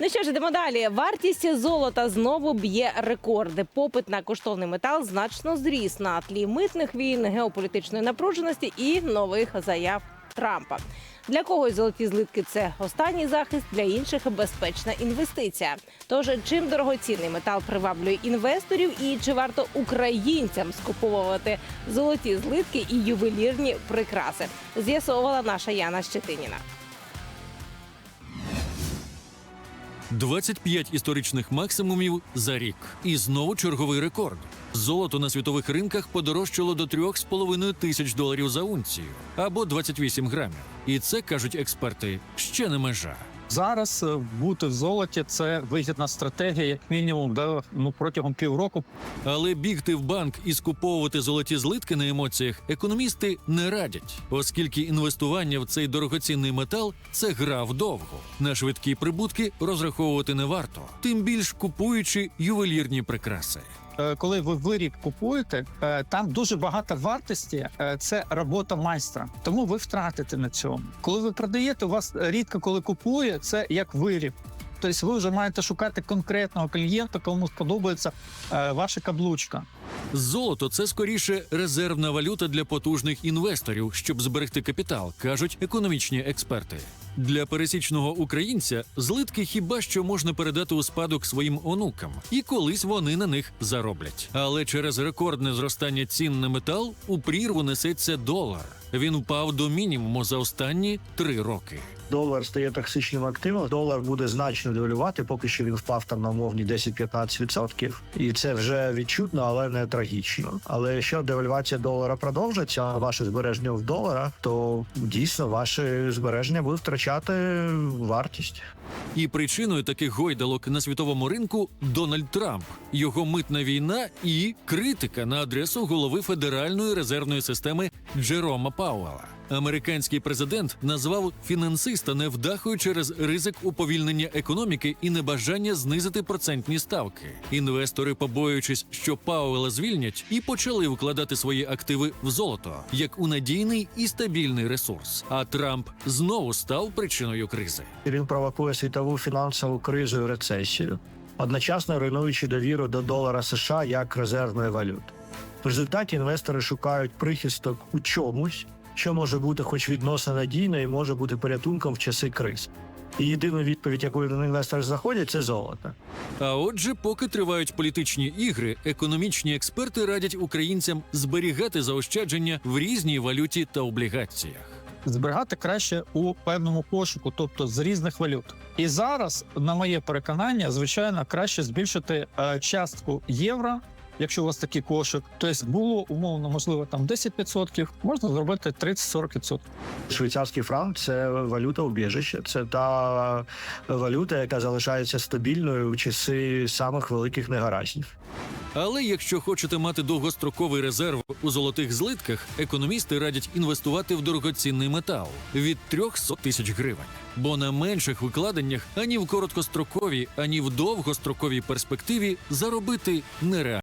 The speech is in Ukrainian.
Ну що ж, йдемо далі. Вартість золота знову б'є рекорди. Попит на коштовний метал значно зріс на тлі митних війн, геополітичної напруженості і нових заяв Трампа. Для когось золоті злитки це останній захист, для інших безпечна інвестиція. Тож чим дорогоцінний метал приваблює інвесторів, і чи варто українцям скуповувати золоті злитки і ювелірні прикраси? З'ясовувала наша Яна Щетиніна. 25 історичних максимумів за рік. І знову черговий рекорд. Золото на світових ринках подорожчало до 3,5 тисяч доларів за унцію або 28 грамів. І це кажуть експерти ще не межа. Зараз е, бути в золоті це вигідна стратегія, як мінімум, да, ну протягом півроку. Але бігти в банк і скуповувати золоті злитки на емоціях економісти не радять, оскільки інвестування в цей дорогоцінний метал це гра вдовго. На швидкі прибутки розраховувати не варто, тим більш купуючи ювелірні прикраси. Е, Коли ви виріб купуєте, е, там дуже багато вартості. е, Це робота майстра, тому ви втратите на цьому. Коли ви продаєте, у вас рідко коли купує це як виріб. Тобто ви вже маєте шукати конкретного клієнта, кому сподобається ваша каблучка. Золото це скоріше резервна валюта для потужних інвесторів, щоб зберегти капітал, кажуть економічні експерти. Для пересічного українця злитки хіба що можна передати у спадок своїм онукам, і колись вони на них зароблять. Але через рекордне зростання цін на метал у прірву несеться долар. Він впав до мінімуму за останні три роки. Долар стає токсичним активом. Долар буде значно девалювати, поки що він впав там на умовні 10-15%. І це вже відчутно, але не трагічно. Але якщо девальвація долара продовжиться, а ваше збереження в доларах, то дійсно ваше збереження буде втрачати вартість. І причиною таких гойдалок на світовому ринку Дональд Трамп, його митна війна і критика на адресу голови Федеральної резервної системи Джерома Пауела. Американський президент назвав фінансиста невдахою через ризик уповільнення економіки і небажання знизити процентні ставки. Інвестори, побоюючись, що Пауела звільнять, і почали вкладати свої активи в золото як у надійний і стабільний ресурс. А Трамп знову став причиною кризи. Він провокує світову фінансову кризу і рецесію, одночасно руйнуючи довіру до долара США як резервної валюти. В результаті інвестори шукають прихисток у чомусь, що може бути хоч відносно надійно і може бути порятунком в часи криз. І єдина відповідь, яку інвестори знаходять, це золото. А отже, поки тривають політичні ігри, економічні експерти радять українцям зберігати заощадження в різній валюті та облігаціях. зберігати краще у певному пошуку, тобто з різних валют. І зараз, на моє переконання, звичайно, краще збільшити е, частку євро. Якщо у вас такий кошик, тобто було умовно, можливо, там 10%, можна зробити 30-40%. Швейцарський франк це валюта убіжище. Це та валюта, яка залишається стабільною в часи самих великих негараздів. Але якщо хочете мати довгостроковий резерв у золотих злитках, економісти радять інвестувати в дорогоцінний метал від 300 тисяч гривень. Бо на менших викладеннях ані в короткостроковій, ані в довгостроковій перспективі заробити нереально.